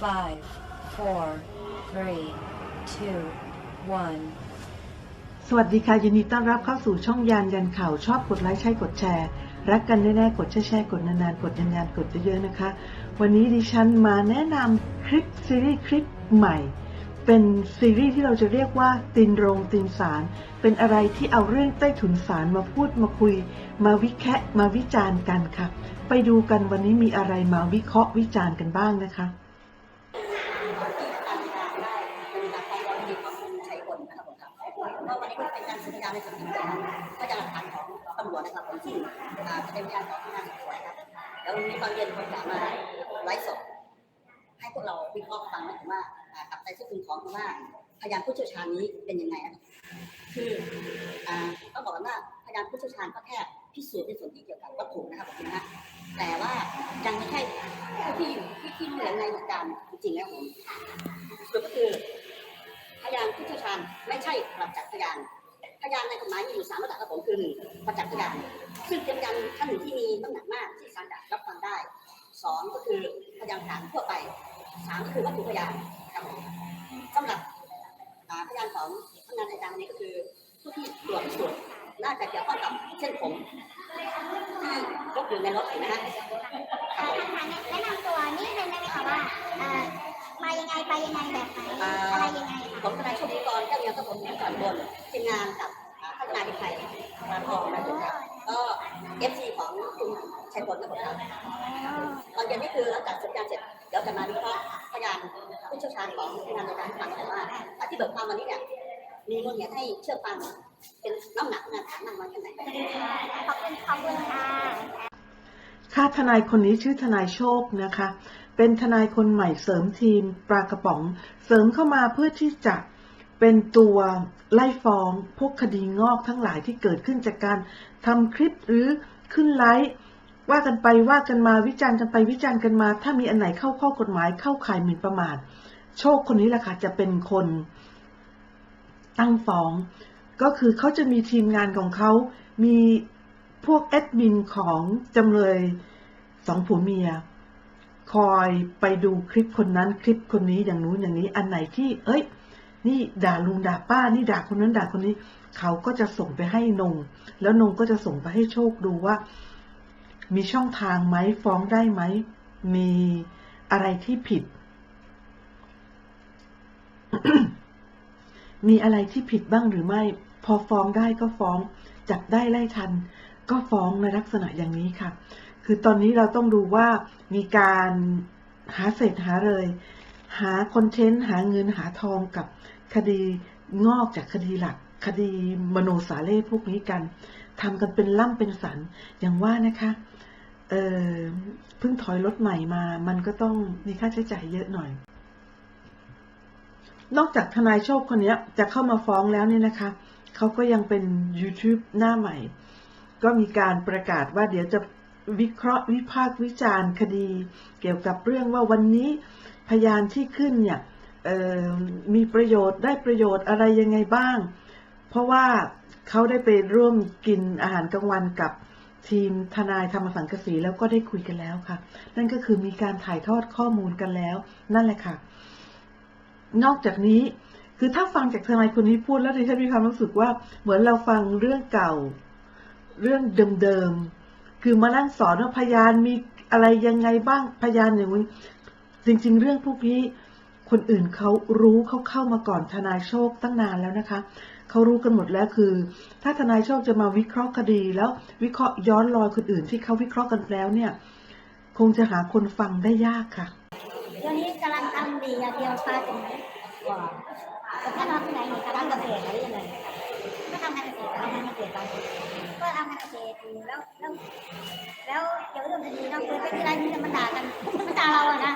Five, four, three, two, one. สวัสดีค่ะ ยินดีต้อนรับเข้าสู่ช่องยานยันข่าว ชอบกดไลค์ใช่กดแชร์ รักกันแน่ๆกดแชร์กดนานๆ กดยันๆกดเยอะๆนะคะ วันนี้ดิฉันมาแนะนำคลิปซีรีส์คลิปใหม่เป็นซีรีส์ที่เราจะเรียกว่าตินโรงตินสาร เป็นอะไรที่เอาเรื่องใต้ถุนสารมาพูดมาคุย มาวิแคะมาวิจารณ์กันค่ะ ไปดูกันวันนี้มีอะไรมาวิเคราะห์วิจารณ์กันบ้างนะคะ เป็นพยานของพนักงานสอบสวนครับ แล้ววันนี้ตอนเย็นผมจะมาไลฟ์สดให้พวกเราวิเคราะห์ฟังนะผมว่าอ่ากับใจที่คุณของว่าพยานผู้เชี่ยวชาญนี้เป็นยังไงนะครับคือต้องบอกกันว่าพยานผู้เชี่ยวชาญก็แค่พิสูจน์ในส่วนที่เกี่ยวกับวัตถุนะครับผมนะฮะแต่ว่ายังไม่ใช่ผู้ที่อยู่ที่ที่รู้เห็นในเหตุการณ์จริงๆแล้วผมสรุปก็คือพยานผู้เชี่ยวชาญไม่ใช่ประจักษ์พยานพยานในกฎหมายมีอยู่สามระดับครับผมคือหนึ่งประจักษ์พยาน ซึ่งเป็นยานท่านหนึ่งที่มีน้ำหนักมากที่ศาลจะรับฟังได้สองก็คือพยานฐานทั่วไปสามก็คือวัตถุพยานครับสำหรับพยานของพนักงานในการนี้ก็คือผู้ที่ตรวจสูจน์น่าจะเกี่ยวข้องกับเส้นผมที่รถอยู่ในรถเห็นไหมฮะท่านคะแนะนำตัวนิดนึงได้ไหมคะว่าเอ่อมายังไงไปยังไงแบบไหนอะไรยังไงผคะมทนายชคดีกรแก้วเนียกับผมก่อนบนทีมงานกับพัฒนาเป็นไทยมาทอนะครับ ก็เอฟซีของคุณชัยพลนะผมครับตอนเย็นนี่คือหลังจากสัญญาเสร็จเดี๋ยวจะมาวิเคราะห์พยานผู้เชี่ยวชาญของงานในการฟังแต่ว่าอาที่เบิกความวันนี้เนี่ยมีมูลเหตุให้เชื่อฟังเป็นน้ำหนักงานฐานมากน้อยแค่ไหนขอบคุณขอบคุณค่ะค่ะทนายคนนี้ชื่อทนายโชคนะคะ เป็นทนายคนใหม่เสริมทีมปลากระป๋อง เสริมเข้ามาเพื่อที่จะ เป็นตัวไล่ฟ้องพวกคดีงอกทั้งหลายที่เกิดขึ้นจากการทำคลิปหรือขึ้นไลฟ์ว่ากันไปว่ากันมาวิจารณ์กันไปวิจารณ์กันมา ถ้ามีอันไหนเข้าข้อกฎหมายเข้าข่ายหมิ่นประมาทโชคคนนี้แหละค่ะจะเป็นคน ตั้งฟ้อง ก็คือเขาจะมีทีมงานของเขา มีพวกแอดมินของจำเลยสองผัวเมีย คอยไปดูคลิปคนนั้นคลิปคนนี้อย่างนู้นอย่างนี้อันไหนที่ เอ้ย นี่ด่าลุงด่าป้า นี่ด่าคนนั้นด่าคนนี้ เขาก็จะส่งไปให้นง แล้วนงก็จะส่งไปให้โชคดูว่า มีช่องทางไหมฟ้องได้ไหม มีอะไรที่ผิด มีอะไรที่ผิดบ้างหรือไม่ พอฟ้องได้ก็ฟ้อง จับได้ไล่ทัน ก็ฟ้องในลักษณะอย่างนี้ค่ะ คือตอนนี้เราต้องดูว่ามีการหาเศษหาเลย หาคอนเทนต์หาเงินหาทองกับคดีงอกจากคดีหลัก คดีมโนสาเล่พวกนี้กันทำกันเป็นล่ำเป็นสันอย่างว่านะคะเพิ่งถอยรถใหม่มา มันก็ต้องมีค่าใช้จ่ายเยอะหน่อย นอกจากทนายโชคคนนี้จะเข้ามาฟ้องแล้วเนี่ยนะคะเขาก็ยังเป็น YouTube หน้าใหม่ ก็มีการประกาศว่าเดี๋ยวจะวิเคราะห์วิพากษ์วิจารณ์คดี เกี่ยวกับเรื่องว่าวันนี้ พยานที่ขึ้นเนี่ยมีประโยชน์ได้ประโยชน์อะไรยังไงบ้าง เพราะว่าเขาได้ไปร่วมกินอาหารกลางวันกับทีมทนายธรรมสังกสีแล้วก็ได้คุยกันแล้วค่ะ นั่นก็คือมีการถ่ายทอดข้อมูลกันแล้ว นั่นแหละค่ะ นอกจากนี้คือถ้าฟังจากทนายคนนี้พูดแล้วดิฉันมีความรู้สึกว่าเหมือนเราฟังเรื่องเก่า เรื่องเดิมๆคือมานั่งสอนว่าพยานมีอะไรยังไงบ้างพยานอย่างนี้ จริง ๆ เรื่องพวกนี้คนอื่นเขารู้เขาเข้ามาก่อนทนายโชคตั้งนานแล้วนะคะเขารู้กันหมดแล้วคือ ถ้าทนายโชคจะมาวิเคราะห์คดีแล้ววิเคราะห์ย้อนรอยคนอื่นที่เขาวิเคราะห์กันแล้วเนี่ย คงจะหาคนฟังได้ยากค่ะเดี๋ยวนี้กำลังทำดีอย่างเดียวปลาถึงว่าแต่ถ้าเราที่ไหนนี่กำลังเกษตรอะไรยังไง ก็ทำงานเกษตรทำงานเกษตรไปก็ทำงานเกษตรอยู่แล้วแล้วแล้วเดี๋ยวเรื่องคดีเราเคยไปที่ไรนี่มันด่ากันมันด่าเราอะนะ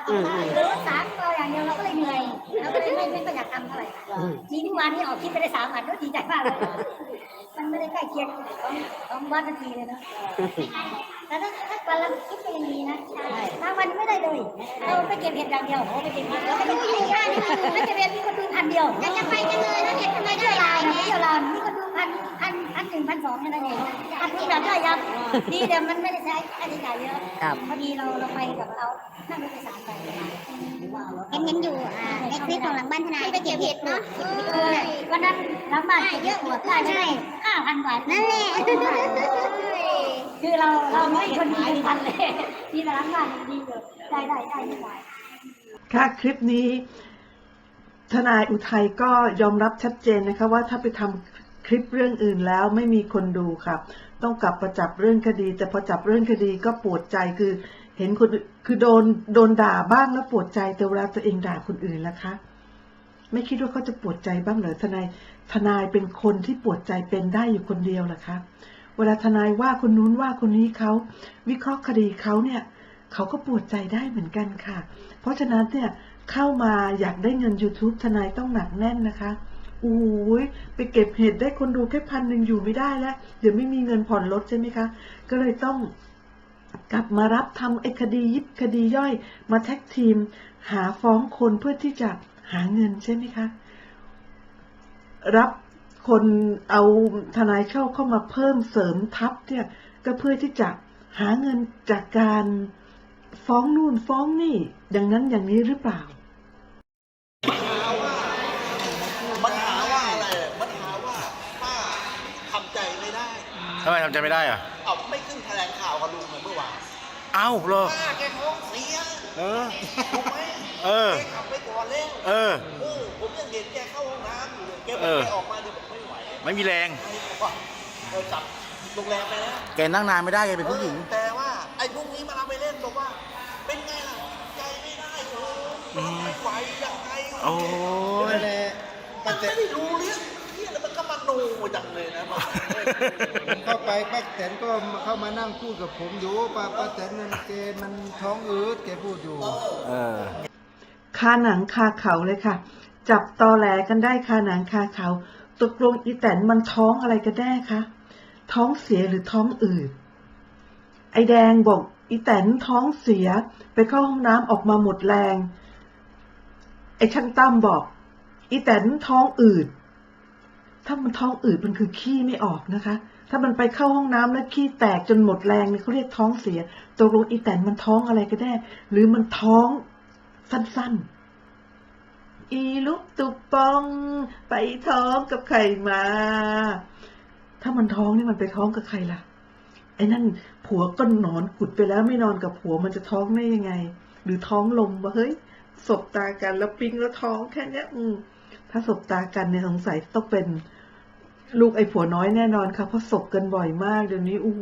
หรือสามตัวอย่างเดียวเราก็เลยเหนื่อยเราก็เลยไม่ไม่ค่อยอยากทำเท่าไหร่นี่เมื่อวานนี้ออกคลิปไปได้สามอันก็ดีใจมากเลยมันไม่ได้ใกล้เคียงของของวัดนาทีเลยนะแต่ ถ้าถ้าวันละคิดก็ยังดีนะบางวันไม่ได้เลยเราไปเก็บเห็ดอย่างเดียวโอ้ไปเก็บเห็ดแล้วก็ยังไม่ได้ง่ายไม่เก็บเห็ดมีคนดูพันเดียวยังจะไปจังเลยนะเนี่ยทำไมได้ลายเนี่ยเที่ยวลานมีคนดูพันพันพันหนึ่งพันสองแค่นั้นเองพันที่แบบได้ยังดีแต่มันไม่ได้ใช้ค่าใช้จ่ายเยอะครับพอดีเราเราไปกับเขานั่งรถโดยสารไปหรือว่าเอารถเห็นเห็นอยู่อ่าในคลิปของหลังบ้านทนายไปเก็บเห็ดเนาะวันนั้นหลังบ้านเยอะหมดได้ใช่ห้าพันกว่านั่นแหละ คือเราเราไม่คนดีเป็นพันเลยที่ร้านบ้านดีเลยได้ได้ได้ไม่ไหวค่ะคลิปนี้ ทนายอุทัยก็ยอมรับชัดเจนนะคะว่าถ้าไปทำคลิปเรื่องอื่นแล้วไม่มีคนดูครับ ต้องกลับมาจับเรื่องคดี แต่พอจับเรื่องคดีก็ปวดใจคือเห็นคนคือโดนโดนด่าบ้างแล้วปวดใจแต่เวลาตัวเองด่าคนอื่นล่ะคะ ไม่คิดว่าเขาจะปวดใจบ้างเหรอทนายทนายเป็นคนที่ปวดใจเป็นได้อยู่คนเดียวล่ะคะ เวลาทนายว่าคนนู้นว่าคนนี้เขาวิเคราะห์คดีเขาเนี่ยเขาก็ปวดใจได้เหมือนกันค่ะ เพราะฉะนั้นเนี่ยเข้ามาอยากได้เงิน YouTube ทนายต้องหนักแน่นนะคะอู้ยไปเก็บเห็ดได้คนดูแค่พันหนึ่งอยู่ไม่ได้แล้ว เดี๋ยวไม่มีเงินผ่อนรถใช่ไหมคะ ก็เลยต้องกลับมารับทำไอ้คดียิบคดีย่อย มาแท็กทีม หาฟ้องคนเพื่อที่จะหาเงินใช่ไหมคะ รับ คนเอาทนายเข้าเข้ามาเพิ่มเสริมทัพเนี่ยก็เพื่อที่จะหาเงินจากการฟ้องนู่นฟ้องนี่ดังนั้นอย่างนี้หรือเปล่ามันหาว่าอะไรมันหาว่าป้าทำใจไม่ได้ทำไมทำใจไม่ได้อะเอาไม่ขึ้นแถลงข่าวกับลุงเหมือนเมื่อวานเอ้าเหรอป้าแกท้องเสียเออถูกไหมเออแกขับไปก่อนแล้วเออโอ้ผมยังเห็นแกเข้าห้องน้ำอยู่เลยแกบเออกอแกออกมาเดี๋ยวบอก ไม่ไหวไม่มีแรงให้บอกว่าเออกลับโรงแรมไปแล้วแกนั่งนานไม่ได้แกเป็นผู้หญิงเออแต่ว่าไอ้พวกนี้มันเอาไปเล่นบอกว่า เป็นไงล่ะใจไม่ได้โอ้โหไม่ไหวยังไงโอ้ย มันไม่ได้รู้เรื่องเฮียแล้วมันก็มาโนจังเลยนะมันเข้าไปป้าแตนก็เข้ามานั่งพูดกับผมอยู่ป้าป้าแตนนั่นแกมันท้องอืดแกพูดอยู่ เออ คาหนังคาเขาเลยค่ะ จับตอแหลกันได้คาหนังคาเขา ตกลงอีแตนมันท้องอะไรกันแน่คะ ท้องเสียหรือท้องอืด ไอแดงบอกอีแตนท้องเสียไปเข้าห้องน้ำออกมาหมดแรง ไอช่างตั้มบอกอีแตนท้องอืด ถ้ามันท้องอืดมันคือขี้ไม่ออกนะคะ ถ้ามันไปเข้าห้องน้ำแล้วขี้แตกจนหมดแรงเนี่ยเขาเรียกท้องเสียตกลงอีแตนมันท้องอะไรกันแน่หรือมันท้องสั้นๆ อีลุกตุกปองไปท้องกับใครมา ถ้ามันท้องนี่มันไปท้องกับใครล่ะ ไอ้นั่นผัวก็นอนกุดไปแล้วไม่นอนกับผัวมันจะท้องได้ยังไง หรือท้องลมวะเฮ้ยสบตากันแล้วปิ๊งแล้วท้องแค่นี้อืมถ้าสบตากันเนี่ยสงสัยต้องเป็นลูกไอ้ผัวน้อยแน่นอนค่ะเพราะสบกันบ่อยมากเดี๋ยวนี้อู้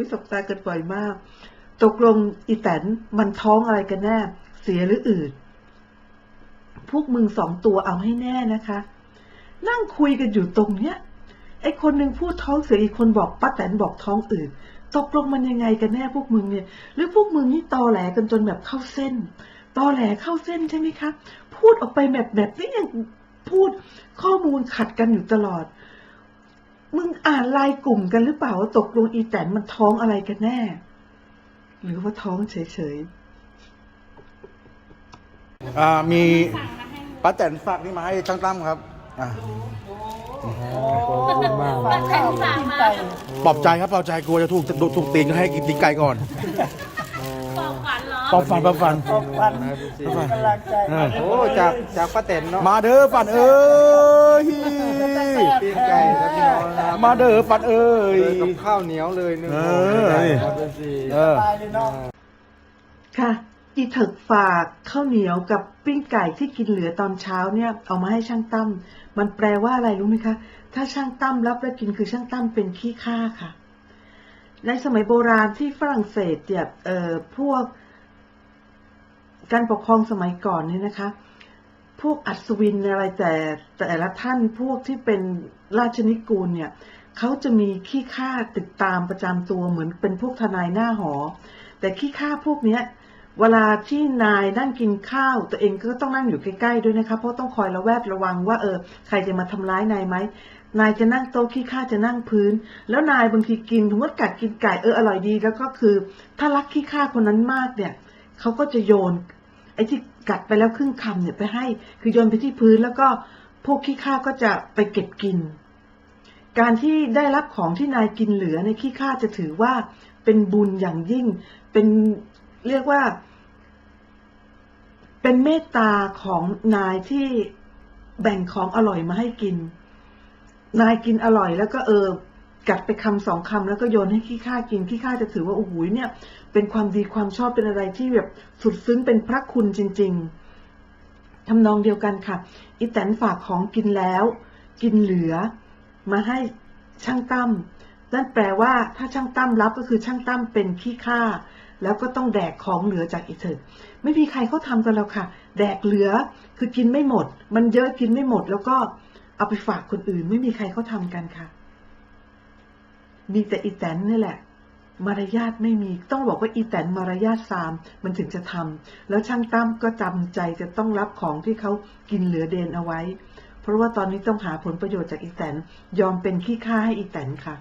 ยสบตากันบ่อยมาก ตกลงอีแตนมันท้องอะไรกันแน่ เสียหรืออืด พวกมึงสองตัวเอาให้แน่นะคะ นั่งคุยกันอยู่ตรงเนี้ย ไอ้คนหนึ่งพูดท้องเสียอีกคนบอกป้าแตนบอกท้องอืดตกลงมันยังไงกันแน่พวกมึงเนี่ย หรือพวกมึงนี่ตอแหลกันจนแบบเข้าเส้น ตอแหลเข้าเส้นใช่ไหมคะ พูดออกไปแบบแบบนี้ยังพูดข้อมูลขัดกันอยู่ตลอด มึงอ่านไลายกลุ่มกันหรือเปล่าว่าตกลงอีแตนมันท้องอะไรกันแน่ หรือว่าท้องเฉยๆ อ่ามีป้าแตนฝากนี่มาให้ช่างตั้มครับอ่าขอบคุณมากปลอบใจครับปลอบใจกลัวจะถูกถูกตีนก็ให้กินตีนไก่ก่อนปลอบฝันปลอบฝันปลอบฝันปลอบฝันเออโอ้จากจากป้าแตนเนาะมาเด้อฝันเอ้ยปีนไก่แล้วพี่น้องนะครับมาเด้อฝันเอ้ยเจอกับข้าวเหนียวเลยหนึ่งเอห่ออครับเป็นสี่เออค่ะ อีเถิกฝากข้าวเหนียวกับปิ้งไก่ที่กินเหลือตอนเช้าเนี่ยเอามาให้ช่างตั้มมันแปลว่าอะไรรู้ไหมคะ ถ้าช่างตั้มรับแล้วกินคือช่างตั้มเป็นขี้ข้าค่ะ ในสมัยโบราณที่ฝรั่งเศสเนี่ยเอ่อพวก การปกครองสมัยก่อนเนี่ยนะคะ พวกอัศวินอะไรแต่แต่ละท่านพวกที่เป็นราชนิกูลเนี่ยเขาจะมีขี้ข้าติดตามประจำตัวเหมือนเป็นพวกทนายหน้าหอ แต่ขี้ข้าพวกเนี้ย เวลาที่นายนั่งกินข้าว ตัวเองก็ต้องนั่งอยู่ใกล้ๆด้วยนะคะเพราะต้องคอยระแวดระวังว่าเออใครจะมาทำร้ายนายไหมนายจะนั่งโต๊ะขี้ข้าจะนั่งพื้น แล้วนายบางทีกินสมมติกัดกินไก่เอออร่อยดี แล้วก็คือ ถ้ารักขี้ข้าคนนั้นมากเนี่ยเขาก็จะโยนไอ้ที่กัดไปแล้วครึ่งคำเนี่ยไปให้ คือโยนไปที่พื้นแล้วก็พวกขี้ข้าก็จะไปเก็บกิน การที่ได้รับของที่นายกินเหลือในขี้ข้าจะถือว่าเป็นบุญอย่างยิ่งเป็นเรียกว่า เป็นเมตตาของนายที่แบ่งของอร่อยมาให้กิน นายกินอร่อยแล้วก็เออกัดไปคำสองคำแล้วก็โยนให้ขี้ข้ากินขี้ข้าจะถือว่าโอ้โหเนี่ย เป็นความดีความชอบเป็นอะไรที่แบบสุดซึ้งเป็นพระคุณจริง ๆทำนองเดียวกันค่ะอีแตนฝากของกินแล้ว กินเหลือ มาให้ช่างตั้มนั่นแปลว่าถ้าช่างตั้มรับก็คือช่างตั้มเป็นขี้ข้า แล้วก็ต้องแดกของเหลือจากอีเถิดไม่มีใครเขาทำกันแล้วค่ะ แดกเหลือคือกินไม่หมด มันเยอะกินไม่หมด แล้วก็เอาไปฝากคนอื่น ไม่มีใครเขาทำกันค่ะ มีแต่อีแตนนี่แหละ มารยาทไม่มีต้องบอกว่าอีแตนมารยาทซามมันถึงจะทำแล้วช่างตั้มก็จำใจจะต้องรับของที่เขากินเหลือเดนเอาไว้ เพราะว่าตอนนี้ต้องหาผลประโยชน์จากอีแตนยอมเป็นขี้ข้าให้อีแตนค่ะ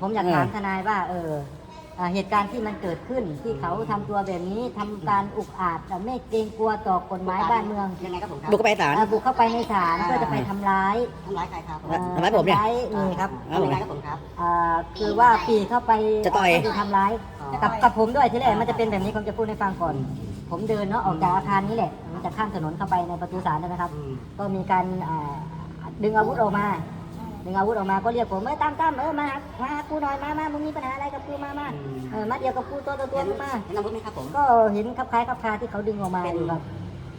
ผมอยากถามทนายว่า เออ เอ่อเหตุการณ์ที่มันเกิดขึ้นที่เขาทำตัวแบบนี้ทำการอุกอาจแต่ไม่เกรงกลัวต่อกฎหมายบ้านเมืองยังไงครับผมครับบุกเข้าไปศาลเอ่อบุกเข้าไปในศาลอ่าเพื่อจะไปทำร้ายทำร้ายใครครับเอ่อทำร้ายผมเนี่ย ทำร้ายนี่ครับทำยังไงครับผมครับเอ่อคือว่าปีเข้าไปจะต่อย เข้าไปทำร้ายอ๋อ กับกับผมด้วยที่แรกมันจะเป็นแบบนี้ผมจะพูดให้ฟังก่อน ผมเดินเนาะออกจากอาคารนี้แหละมันจะข้ามถนนเข้าไปในประตูศาลนะครับ อืม ก็มีการอ่าดึงอาวุธออกมา ดึงอาวุธออกมาก็เรียกผมเอ้ยตามตามเออมาหามาหากูหน่อยมามามึงมีปัญหาอะไรกับกูมามาเออมาเดียวกับกูตัวตัวตัวเห็นมึงมาเห็นอาวุธไหมครับผมก็เห็นครับคล้ายครับคาที่เขาดึงออกมาอยู่ครับ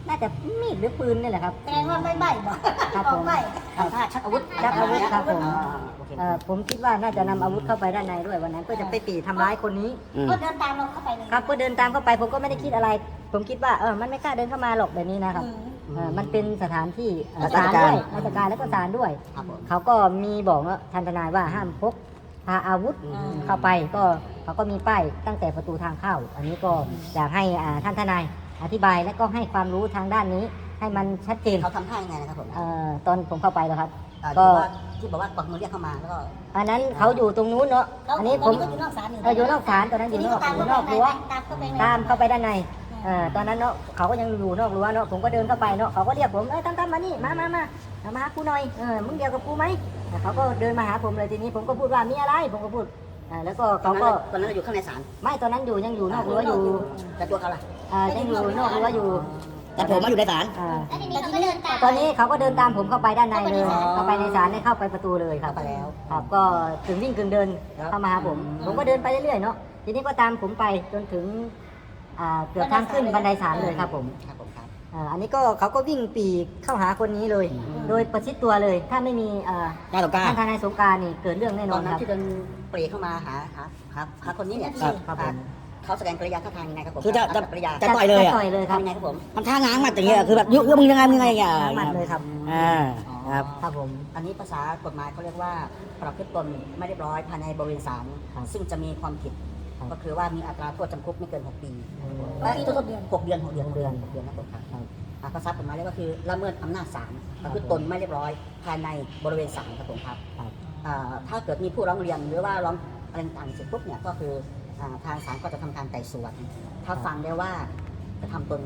น่าจะมีดหรือปืนนี่แหละครับแสดงว่าไม่ใบบอกครับผมใบทำท่าชักอาวุธชักอาวุธครับผมอ่าโอเคเอ่อผมคิดว่าน่าจะนำอาวุธเข้าไปด้านในด้วยวันนั้นเพื่อจะไปปีทำร้ายคนนี้อืมก็เดินตามเราเข้าไปเลยครับก็เดินตามเข้าไปผมก็ไม่ได้คิดอะไร ผมคิดว่าเออมันไม่กล้าเดินเข้ามาหรอกแบบนี้นะครับอืม เออมันเป็นสถานที่เอ่อราชศาลการด้วยราชการแล้วก็ศาลด้วย ครับผม เขาก็มีบอกว่าทันทนายว่าห้ามพกพาอาวุธอืม เข้าไปก็เขาก็มีป้ายตั้งแต่ประตูทางเข้า อันนี้ก็อยากให้อ่าท่านทนายอธิบายและก็ให้ความรู้ทางด้านนี้ ให้มันชัดเจนเขาทำท่ายังไงนะครับผมเอ่อตอนผมเข้าไปแล้วครับ อ่าก็ที่บอกว่าที่บอกว่ากวักมือเรียกเข้ามาแล้วก็อันนั้นเขาอยู่ตรงนู้นเนาะแล้วอันนี้ตผอนมนี้ก็อยู่นอกศาลอยู่เอออยู่นอกศาลตอนนั้นอยู่นอกตามอยู่เข้านไปอกรั้วตามเข้าไปตามเข้าไปด้านในเอ่อตอนนั้นเนาะเขาก็ยังอยู่นอกรั้วเนาะผมก็เดินเข้าไปเนาะเขาก็เรียกผมเอ้ยตั้มตั้มมานี่มามามาเอามาหากูหน่อยเออมึงเดียวกับกูไหมแต่เขาก็เดินมาหาผมเลยทีนี้ผมก็พูดว่ามีอะไรผมก็พูดเอ่อแล้วก็ตอนเขานั้นก็ตอนนั้นเราอยู่ข้างในศาลไม่ตอนนั้นอยู่ยังอยู่นอกรั้วอยู่แต่ตัวเขาล่ะเอ่อยังอยู่นอกรั้วอยู่แต่ผมมาอยู่ในศาลอ่าแล้วทีนี้เราก็เดินตามตอนนี้เขาก็เดินตามผมเข้าไปด้านในเลยอ๋อเข้าไปในศาลได้เข้าไปประตูเลยครับเข้าไปแล้วครับก็ถึงวิ่งกึ่งเดินครับเข้ามาหาผม ผมก็เดินไปเรื่อยๆเนาะทีนี้ก็ตามผมไปจนถึง อ่าเกือบทางขึ้นบันไดศาลเลยครับผมครับผมครับอ่าอันนี้ก็เขาก็วิ่งปีกเข้าหาคนนี้เลยโดยประชิดตัวเลย ถ้าไม่มีอ่าการต่อการท่านทนายสงกรารนี่เกิดเรื่องแน่นตออนนนั้คนรับ ที่เดินปรีเข้ามาหาหาหาหาคนนี้เนี่ยครับครับผมอ่าเขาแสดงกริยาท่าทางยังไงครับผมคือจะจะกริยาจะต่อยเลยอะต่อยเลยครับทำยังไงครับผมทำท่าง้างมาอย่างเงี้ยคือแบบยุยมึงยังไงมึงยังไงอย่างเงี้ยหมัดเลยครับอ่าครับ ครับผม อันนี้ภาษากฎหมายเขาเรียกว่าประพฤติตนไม่เรียบร้อยภายในบริเวณศาลครับ ซึ่งจะมีความผิดครับ ก็คือว่ามีอัตราโทษจำคุกไม่เกิน 6 ปีอืมและทุกๆเดือน6เดือน6เดือนหกเดือนหกเดือนนะครับผมครับครับอ่าภาษากฎหมายเรียกว่าคือละเมิดอำนาจศาลครัปบระพฤติตนไม่เรียบร้อยภายในบริเวณศาลครับผมครับครับอ่าถ้าเกิดมีผู้ร้องเรียนหรือว่าร้องอะไรต่างๆเสร็จปุ๊บเนี่ยก็คืออ่าทางศาลก็จะทำการไต่สวน ถ้าฟังได้ว่าจะทำตน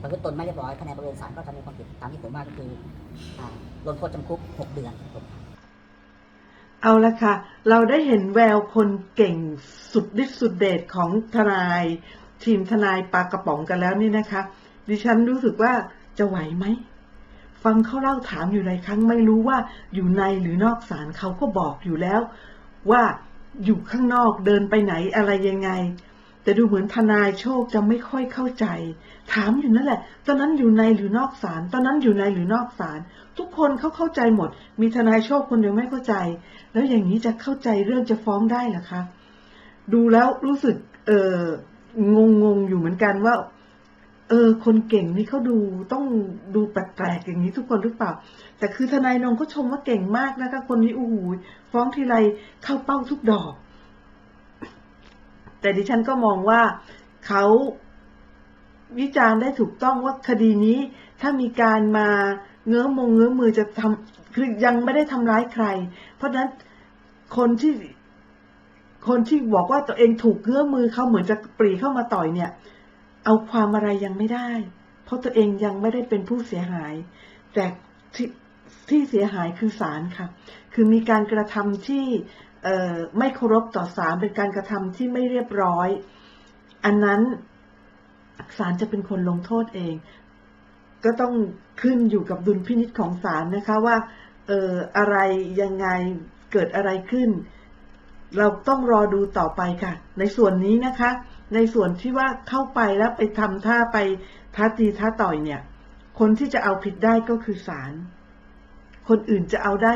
ประพฤติตนไม่เรียบร้อยภายในบริเวณศาลก็จะมีความผิดตามที่ผมว่าก็คืออ่าลงโทษจำคุก 6 เดือนครับผมเอาละค่ะ เราได้เห็นแววคนเก่ง สุดฤทธิ์สุดเดชของทนาย ทีมทนายปลากระป๋องกันแล้วนี่นะคะ ดิฉันรู้สึกว่าจะไหวไหม ฟังเขาเล่าถามอยู่หลายครั้งไม่รู้ว่าอยู่ในหรือนอกศาลเขาก็บอกอยู่แล้ว ว่าอยู่ข้างนอกเดินไปไหนอะไรยังไง แต่ดูเหมือนทนายโชคจะไม่ค่อยเข้าใจ ถามอยู่นั่นแหละ ตอนนั้นอยู่ในหรือนอกศาลตอนนั้นอยู่ในหรือนอกศาลทุกคนเขาเข้าใจหมด มีทนายโชคคนเดียวไม่เข้าใจ แล้วอย่างนี้จะเข้าใจเรื่องจะฟ้องได้หรอคะ ดูแล้วรู้สึก เอองงงอยู่เหมือนกันว่า เออ คนเก่งนี่เขาดูต้องดูแปลกๆอย่างนี้ทุกคนหรือเปล่า แต่คือทนายนงเขาชมว่าเก่งมากนะคะคนนี้โอ้โหฟ้องทีไรเข้าเป้าทุกดอก แต่ดิฉันก็มองว่าเขาวิจารณ์ได้ถูกต้องว่าคดีนี้ ถ้ามีการมาเงื้อมงเงื้อมือจะทำคือยังไม่ได้ทำร้ายใคร เพราะนั้นคนที่ คนที่บอกว่าตัวเองถูกเงื้อมือเขาเหมือนจะปรีเข้ามาต่อยเนี่ย เอาความอะไรยังไม่ได้ เพราะตัวเองยังไม่ได้เป็นผู้เสียหาย แต่ที่ที่เสียหายคือศาลค่ะ คือมีการกระทำที่ไม่เคารพต่อศาลเป็นการกระทำที่ไม่เรียบร้อย อันนั้นศาลจะเป็นคนลงโทษเอง ก็ต้องขึ้นอยู่กับดุลพินิจของศาลนะคะว่าเอออะไรยังไงเกิดอะไรขึ้น เราต้องรอดูต่อไปค่ะ ในส่วนนี้นะคะ ในส่วนที่ว่าเข้าไปแล้วไปทำท่าไปท้าตีท้าต่อยเนี่ย คนที่จะเอาผิดได้ก็คือศาล คนอื่นจะเอาได้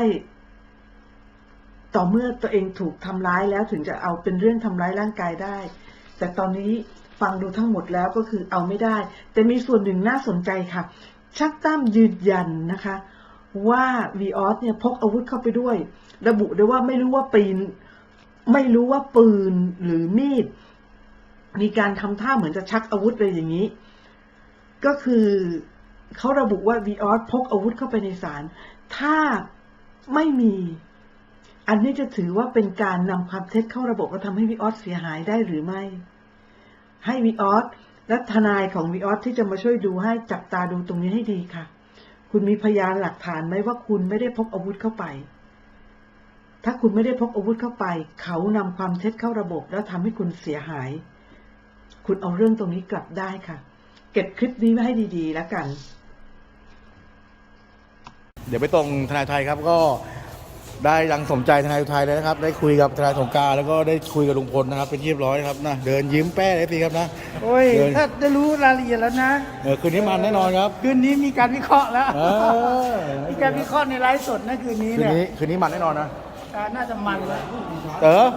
ต่อเมื่อตัวเองถูกทำร้ายแล้วถึงจะเอาเป็นเรื่องทำร้ายร่างกายได้ แต่ตอนนี้ฟังดูทั้งหมดแล้วก็คือเอาไม่ได้ แต่มีส่วนหนึ่งน่าสนใจค่ะ ชักตั้มยืนยันนะคะ ว่าวีออสเนี่ยพกอาวุธเข้าไปด้วย ระบุด้วยว่าไม่รู้ว่าปีน ไม่รู้ว่าปืนหรือมีด มีการทำท่าเหมือนจะชักอาวุธเลยอย่างนี้ ก็คือเขาระบุว่าวีออสพกอาวุธเข้าไปในศาลถ้าไม่มี อันนี้จะถือว่าเป็นการนำความเท็จเข้าระบบแล้วทำให้วีออสเสียหายได้หรือไม่ ให้วีออสและทนายของวีออสที่จะมาช่วยดูให้จับตาดูตรงนี้ให้ดีค่ะ คุณมีพยานหลักฐานไหมว่าคุณไม่ได้พกอาวุธเข้าไป ถ้าคุณไม่ได้พกอาวุธเข้าไป เขานำความเท็จเข้าระบบ แล้วทำให้คุณเสียหาย คุณเอาเรื่องตรงนี้กลับได้ค่ะ เก็บคลิปนี้ไว้ให้ดีๆ แล้วกัน เดี๋ยวไปตรงทนายไทยครับก็ได้ดังสมใจทนายไทยเลยนะครับ ได้คุยกับทนายสงกรารแล้วก็ได้คุยกับลุงพลนะครับ เป็นที่เรียบร้อยครับนะเดินยิ้มแป้เลยสิครับนะ โอ้ย เดิน ถ้าได้รู้รายละเอียดแล้วนะ เออคืนนี้มันแน่นอนครับคืนนี้มีการวิเคราะห์แล้ว เออมีการวิเคราะห์ในไลฟ์สดนะคืนนี้คืนเนี่ย นี้คืนนี้มันแน่นอนนะอ่าน่าจะมันแล้วเออ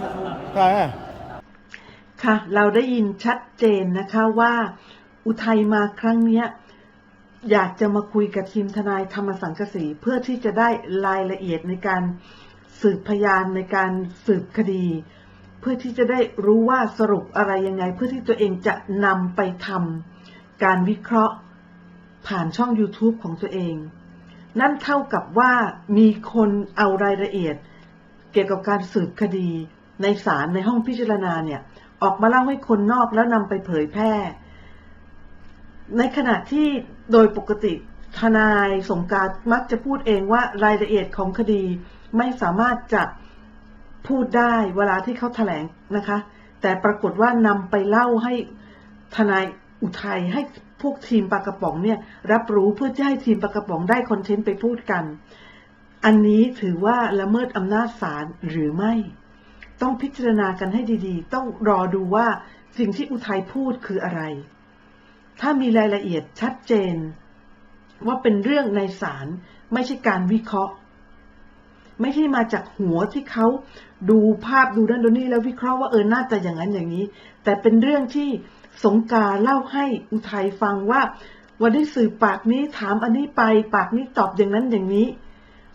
ใช่ไหมค่ะ เราได้ยินชัดเจนนะคะว่า อุทัยมาครั้งเนี้ยอยากจะมาคุยกับทีมทนายธรรมสังกสีเพื่อที่จะได้รายละเอียดในการสืบพยานในการสืบคดี เพื่อที่จะได้รู้ว่าสรุปอะไรยังไง เพื่อที่ตัวเองจะนำไปทำการวิเคราะห์ผ่านช่อง YouTube ของตัวเอง นั่นเท่ากับว่ามีคนเอารายละเอียด เกี่ยวกับการสืบคดีในศาลในห้องพิจารณาเนี่ย ออกมาเล่าให้คนนอกแล้วนำไปเผยแพร่ ในขณะที่โดยปกติทนายสงการมักจะพูดเองว่ารายละเอียดของคดีไม่สามารถจะพูดได้เวลาที่เขาแถลงนะคะ แต่ปรากฏว่านำไปเล่าให้ทนายอุทัยให้พวกทีมปากระป๋องเนี่ยรับรู้เพื่อจะให้ทีมปากระป๋องได้คอนเทนต์ไปพูดกัน อันนี้ถือว่าละเมิดอำนาจศาลหรือไม่ ต้องพิจารณากันให้ดีๆ ต้องรอดูว่าสิ่งที่อุทัยพูดคืออะไร ถ้ามีรายละเอียดชัดเจน ว่าเป็นเรื่องในศาลไม่ใช่การวิเคราะห์ ไม่ใช่มาจากหัวที่เขาดูภาพดูนั่นดูนี่แล้ววิเคราะห์ว่าเออน่าจะอย่างนั้นอย่างนี้ แต่เป็นเรื่องที่สงการเล่าให้อุทัยฟังว่า วันที่สื่อปากนี้ถามอันนี้ไป ปากนี้ตอบอย่างนั้นอย่างนี้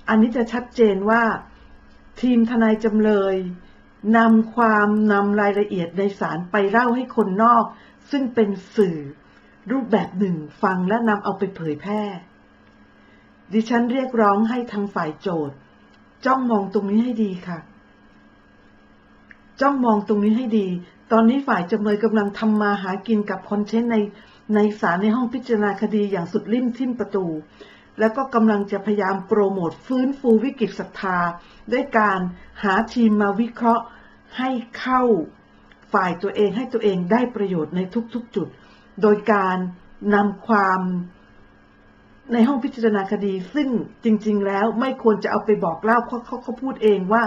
อันนี้จะชัดเจนว่าทีมทนายจำเลยนำความนำรายละเอียดในศาลไปเล่าให้คนนอก ซึ่งเป็นสื่อ รูปแบบหนึ่งฟังและนำเอาไปเผยแพร่ ดิฉันเรียกร้องให้ทางฝ่ายโจทย์ จ้องมองตรงนี้ให้ดีค่ะ จ้องมองตรงนี้ให้ดี ตอนนี้ฝ่ายจำเลยกำลังทำมาหากินกับคอนเทนต์ในในศาลในห้องพิจารณาคดีอย่างสุดลิ่มทิ่มประตู แล้วก็กำลังจะพยายามโปรโมทฟื้นฟูวิกฤตศรัทธา ด้วยการหาทีมมาวิเคราะห์ให้เข้าฝ่ายตัวเองให้ตัวเองได้ประโยชน์ในทุกๆจุด โดยการนำความในห้องพิจารณาคดี ซึ่งจริง ๆ แล้วไม่ควรจะเอาไปบอกเล่าเขาเขาเขาพูดเองว่า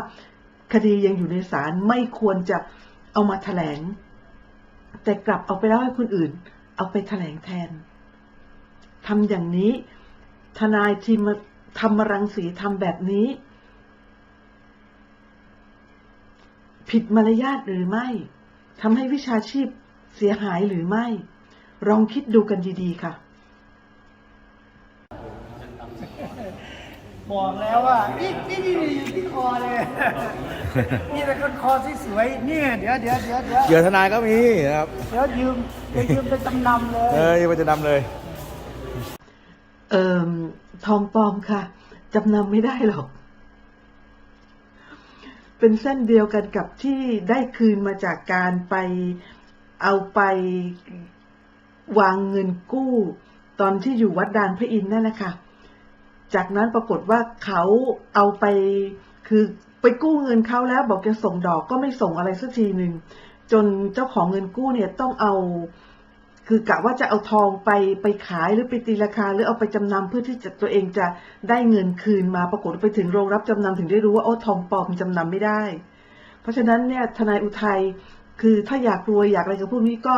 คดียังอยู่ในศาลไม่ควรจะเอามาแถลง แต่กลับเอาไปเล่าให้คนอื่น เอาไปแถลงแทนทำอย่างนี้ ทนายทีมธรรมรังสีทำแบบนี้ ผิดมารยาทหรือไม่ทำให้วิชาชีพเสียหายหรือไม่ลองคิดดูกันดีๆค่ะ บอกแล้วว่า นี่นี่นี่นี่อยู่ที่คอเลย นี่เป็นคนคอที่สวยๆเนี่ยเดี๋ยวเดี๋ยวเดี๋ยวเดี๋ยวเหยื่อทนายก็มีนะครับ เดี๋ยวยืมเดี๋ยวยืมเป็นจำนำเลย เออยังไปจะนำเลยเออทองปลอมค่ะจำนำไม่ได้หรอก เป็นเส้นเดียวกันกับที่ได้คืนมาจากการไปเอาไปวางเงินกู้ ตอนที่อยู่วัดดานพระอินทร์นั่นแหละค่ะจากนั้นปรากฏว่าเขาเอาไปคือไปกู้เงินเขาแล้วบอกจะส่งดอกก็ไม่ส่งอะไรสักทีหนึ่งจนเจ้าของเงินกู้เนี่ยต้องเอา คือกะว่าจะเอาทองไปไปขายหรือไปตีราคา หรือเอาไปจำนำเพื่อที่จะตัวเองจะได้เงินคืนมาปรากฏว่าไปถึงโรงรับจำนำถึงได้รู้ว่าโอ้ทองปลอมจำนำไม่ได้ เพราะฉะนั้นเนี่ยทนายอุทัยคือถ้าอยากรวยอยากอะไรกับพวกนี้ก็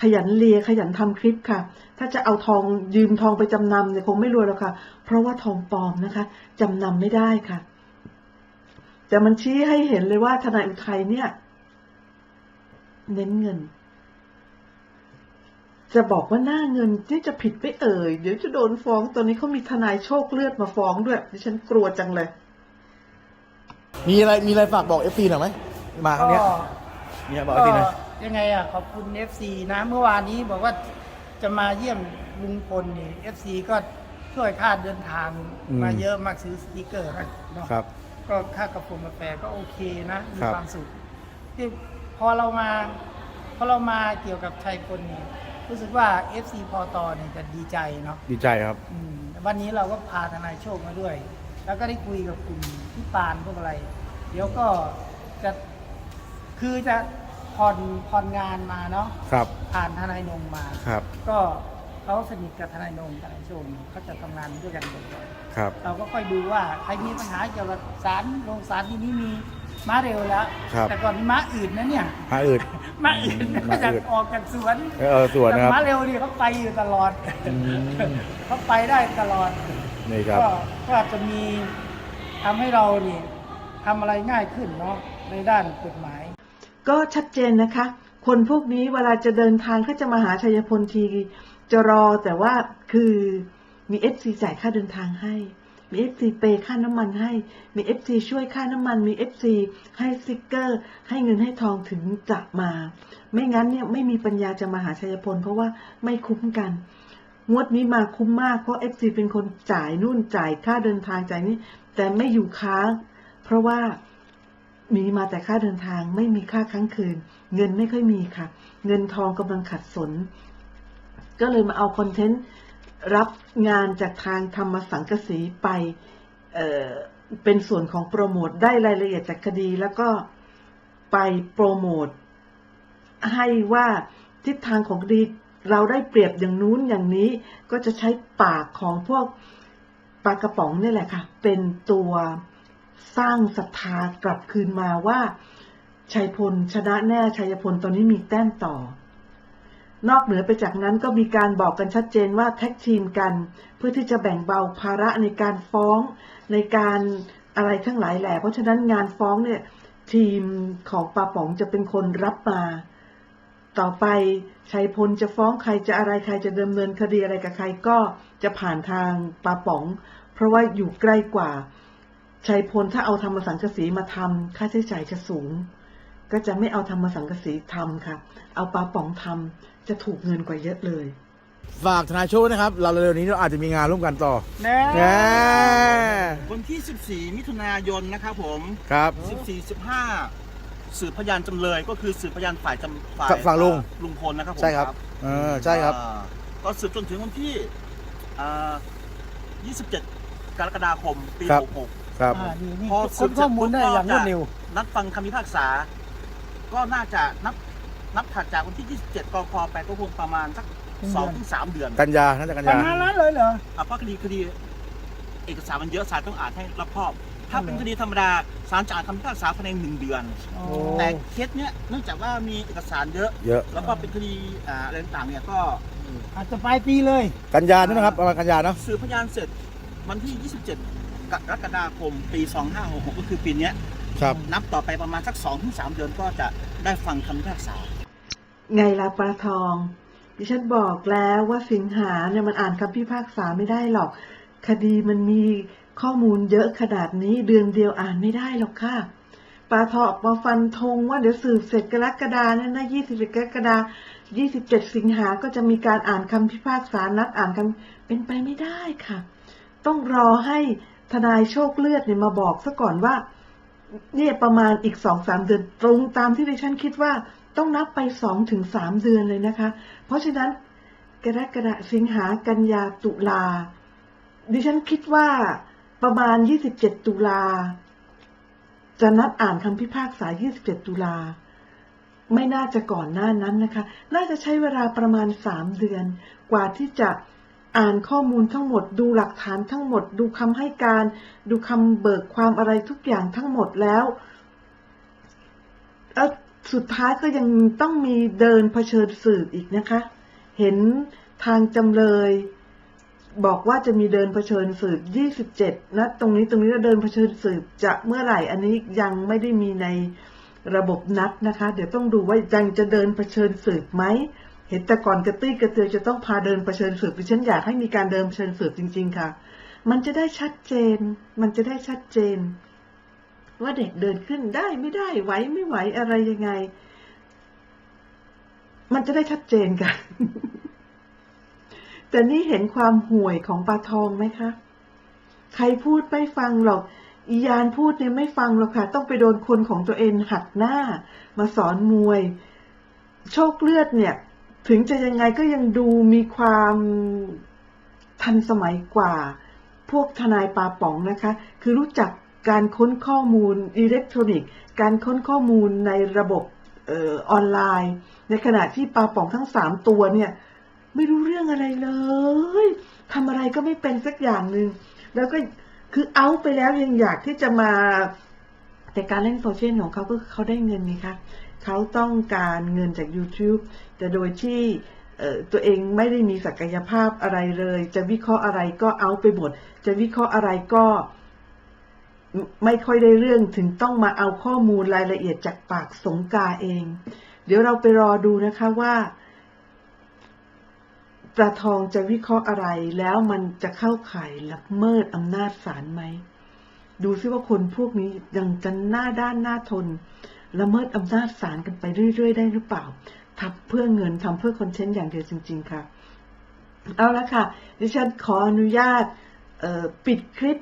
ขยันเลียขยันทำคลิปค่ะ ถ้าจะเอาทองยืมทองไปจำนำเนี่ยคงไม่รวยหรอกค่ะ เพราะว่าทองปลอมนะคะจำนำไม่ได้ค่ะ แต่มันชี้ให้เห็นเลยว่าทนายอุทัยเนี่ย เน้นเงิน จะบอกว่าหน้าเงินที่จะผิดไปเอ่ย เดี๋ยวจะโดนฟ้องตอนนี้เขามีทนายโชคเลือดมาฟ้องด้วยดิฉันกลัวจังเลย มีอะไรมีอะไรฝากบอกเอฟซีหน่อยไหมมาครั้งเนี้ยมีอะไรบอกเอฟซีหน่อย ยังไงอะขอบคุณ FC นะเมื่อวานนี้บอกว่าจะมาเยี่ยมลุงพลนี่ FC ก็ช่วยค่าเดินทางอืม มาเยอะมากซื้อสติกเกอร์ให้เนาะ ครับ ก็ค่ากระผมกาแฟก็โอเคนะ มีครับ ความสุขที่พอเรามาพอเรามาเกี่ยวกับชัยพลนี่ รู้สึกว่า FC พอตอเนี่ยจะดีใจเนาะดีใจครับ อืมวันนี้เราก็พาทนายโชคมาด้วย แล้วก็ได้คุยกับคุณพี่ปานพวกอะไร เดี๋ยวก็จะคือจะผ่อนผ่อนงานมาเนาะครับ ผ่านทนายนงมา ครับ ก็เขาสนิทกับทนายนงทนายโชคเขาจะทำงานด้วยกันบ่อยครับ ๆเราก็ค่อยดูว่าใครมีปัญหาเกี่ยวกับสารลงสารที่นี้มี ม้าเร็วแล้ว ครับ แต่ก่อนม้าอื่นนะเนี่ยหาอื่นม้าอื่นม้าจะอื่นออกจากสวนเออสวนนะครับแต่ม้าเร็วนี่เขาไปอยู่ตลอดอืม เขาไปได้ตลอด นี่ครับ ก็ก็อาจจะมีทำให้เรานี่ทำอะไรง่ายขึ้นเนาะในด้านกฎหมาย ก็ชัดเจนนะคะ คนพวกนี้เวลาจะเดินทางเขาจะมาหาชัยพลทีจะรอแต่ว่าคือมีเอฟซีจ่ายค่าเดินทางให้ มีเอฟซีเปย์ค่าน้ำมันให้ มีเอฟซีช่วยค่าน้ำมัน มีเอฟซีให้สติกเกอร์ ให้เงินให้ทองถึงจะมา ไม่งั้นเนี่ยไม่มีปัญญาจะมาหาชัยพล เพราะว่าไม่คุ้มกัน งวดนี้มาคุ้มมากเพราะเอฟซีเป็นคนจ่ายนู่นจ่ายค่าเดินทางจ่ายนี่แต่ไม่อยู่ค้างเพราะว่ามีมาแต่ค่าเดินทางไม่มีค่าค้างคืน เงินไม่ค่อยมีค่ะ เงินทองกำลังขัดสน ก็เลยมาเอาคอนเทนต์ รับงานจากทางธรรมสังกสีไปเเป็นส่วนของโปรโมทได้รายละเอียดจากคดี แล้วก็ไปโปรโมทให้ว่าทิศทางของคดีเราได้เปรียบอย่างนู้นอย่างนี้ก็จะใช้ปากของพวกปลากระป๋องนี่แหละค่ะ เป็นตัวสร้างศรัทธากลับคืนมาว่าชัยพลชนะแน่ชัยพลตอนนี้มีแต้มต่อ นอกเหนือไปจากนั้นก็มีการบอกกันชัดเจนว่าแท็กทีมกัน เพื่อที่จะแบ่งเบาภาระในการฟ้องในการอะไรทั้งหลายแหละ เพราะฉะนั้นงานฟ้องเนี่ยทีมของปาป๋องจะเป็นคนรับมา ต่อไปชัยพลจะฟ้องใครจะอะไรใครจะดำเนินคดีอะไรกับใครก็จะผ่านทางปาป๋อง เพราะว่าอยู่ใกล้กว่าชัยพลถ้าเอาธรรมสังกสีมาทำค่าใช้จ่ายจะสูง ก็จะไม่เอาธรรมสังกสีทำค่ะ เอาปลาป๋องทำจะถูกเงินกว่าเยอะเลย ฝากทนายโชคนะครับ เราเร็วๆนี้เราอาจจะมีงานร่วมกันต่อแน่แน่วันที่ 14 มิถุนายนนะครับผม ครับ 14 15 สืบพยานจำเลยก็คือสืบพยานฝ่ายจำฝ่ายฝั่งลุง ลุงพลนะครับผมใช่ครับเออใช่ครับอ่าก็สืบจนถึงวันที่อ่า27 กรกฎาคม ปี ครับ66ครับ อ่านี่นี่พอค้สืนบข้อมูลได้อย่างรวดเร็วนัดฟังคำพิพากษา ก็น่าจะนับนับถัดจากวันที่ 27กคไปก็คงประมาณสักเป็นเดือนสองถึงสามเดือนกันยาน่าจะกันปัญยาหานั้นเลยเหรอ อะเพราะคดีคดีเอกสารมันเยอะศาลต้องอ่านให้รอบคอบ ถ้าเป็นอ๋อเหรอคดีธรรมดาศาลจะอ่านคำพิพากษาภายในหนึ่งเดือนอ๋อแต่เคสเนี้ยเนื่องจากว่ามีเอกสารเยอะ เยอะแล้วก็เป็นคดีอ่าอะไรต่างๆเนี่ยก็อาจจะปลายปีเลย กันยานี่นะครับประมาณกันยาเนาะสืบพยานเสร็จวันที่ 27กรกฎาคมปี 2566 ก็คือปีเนี้ย ครับนับต่อไปประมาณสัก2-3เดือนก็จะได้ฟังคำพิพากษา ไงล่ะปลาทอง ดิฉันบอกแล้วว่าสิงหาเนี่ยมันอ่านคำพิพากษาไม่ได้หรอก คดีมันมีข้อมูลเยอะขนาดนี้เดือนเดียวอ่านไม่ได้หรอกค่ะปลาทองออกมาฟันธงว่าเดี๋ยวสืบเสร็จกรกฎาเนี่ยนะ21กรกฎา27สิงหาก็จะมีการอ่านคำพิพากษานัดอ่านคำเป็นไปไม่ได้ค่ะ ต้องรอให้ทนายโชคเลือดเนี่ยมาบอกซะก่อนว่า เนี่ยประมาณอีกสองสามเดือนตรงตามที่ดิฉันคิดว่าต้องนับไปสองถึงสามเดือนเลยนะคะ เพราะฉะนั้นกรกฎาสิงหากันยาตุลา ดิฉันคิดว่าประมาณยี่สิบเจ็ดตุลา จะนัดอ่านคำพิพากษายี่สิบเจ็ดตุลา ไม่น่าจะก่อนหน้านั้นนะคะ น่าจะใช้เวลาประมาณสามเดือน กว่าที่จะ อ่านข้อมูลทั้งหมด ดูหลักฐานทั้งหมด ดูคำให้การ ดูคำเบิกความอะไรทุกอย่างทั้งหมดแล้วเอ่อสุดท้ายก็ยังต้องมีเดินเผชิญสืบอีกนะคะ เห็นทางจำเลย บอกว่าจะมีเดินเผชิญสืบ 27 นะ ตรงนี้ตรงนี้จะเดินเผชิญสืบจะเมื่อไหร่ อันนี้ยังไม่ได้มีในระบบนัดนะคะ เดี๋ยวต้องดูว่ายังจะเดินเผชิญสืบไหม เห็นแต่ก่อนกระตี้กระเตือจะต้องพาเดินเผชิญสืบดิฉันอยากให้มีการเดินเผชิญสืบจริง ๆ ค่ะ มันจะได้ชัดเจน มันจะได้ชัดเจน ว่าเด็กเดินขึ้นได้ไม่ได้ไหวไม่ไหวอะไรยังไง มันจะได้ชัดเจนค่ะแต่นี่เห็นความห่วยของปลาทองไหมคะ ใครพูดไม่ฟังหรอก อียานพูดเนี่ยไม่ฟังหรอกค่ะ ต้องไปโดนคนของตัวเองหักหน้า มาสอนมวย โชคเลือดเนี่ย ถึงจะยังไงก็ยังดูมีความทันสมัยกว่า พวกทนายปาป๋องนะคะ คือรู้จักการค้นข้อมูลอิเล็กทรอนิกส์ การค้นข้อมูลในระบบออออนไลน์ ในขณะที่ปาป๋องทั้งสามตัวเนี่ย ไม่รู้เรื่องอะไรเลยทำอะไรก็ไม่เป็นสักอย่างหนึ่งแล้วก็คือเอาไปแล้วยังอยากที่จะมาแต่การเล่นโซเชียลของเขาก็เขาได้เงินนี่คะ เขาต้องการเงินจาก YouTube แต่โดยที่ตัวเองไม่ได้มีศักยภาพอะไรเลย จะวิเคราะห์อะไรก็เอาไปหมด จะวิเคราะห์อะไรก็ไม่ไม่ค่อยได้เรื่องถึงต้องมาเอาข้อมูลรายละเอียดจากปากสงกาเอง เดี๋ยวเราไปรอดูนะคะว่าปลาทองจะวิเคราะห์อะไรแล้วมันจะเข้าข่ายละเมิดอำนาจศาลไหม ดูซิว่าคนพวกนี้ยังจะหน้าด้านหน้าทน ละเมิดอำนาจศาลกันไปเรื่อย ๆ ได้หรือเปล่าทำเพื่อเงินทำเพื่อคอนเทนต์อย่างเดียวจริง ๆ ค่ะ เอาละค่ะ ดิฉันขออนุญาตปิดคลิป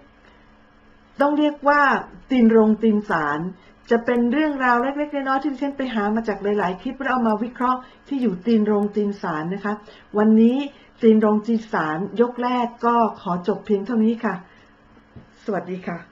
ต้องเรียกว่าตีนรงตีนศาลจะเป็นเรื่องราวเล็กๆน้อยๆที่ดิฉันไปหามาจากหลายๆ คลิปแล้วเอามาวิเคราะห์ที่อยู่ตีนโรงตีนศาลนะคะ วันนี้ตีนโรงตีนศาลยกแรกก็ขอจบเพียงเท่านี้ค่ะ สวัสดีค่ะ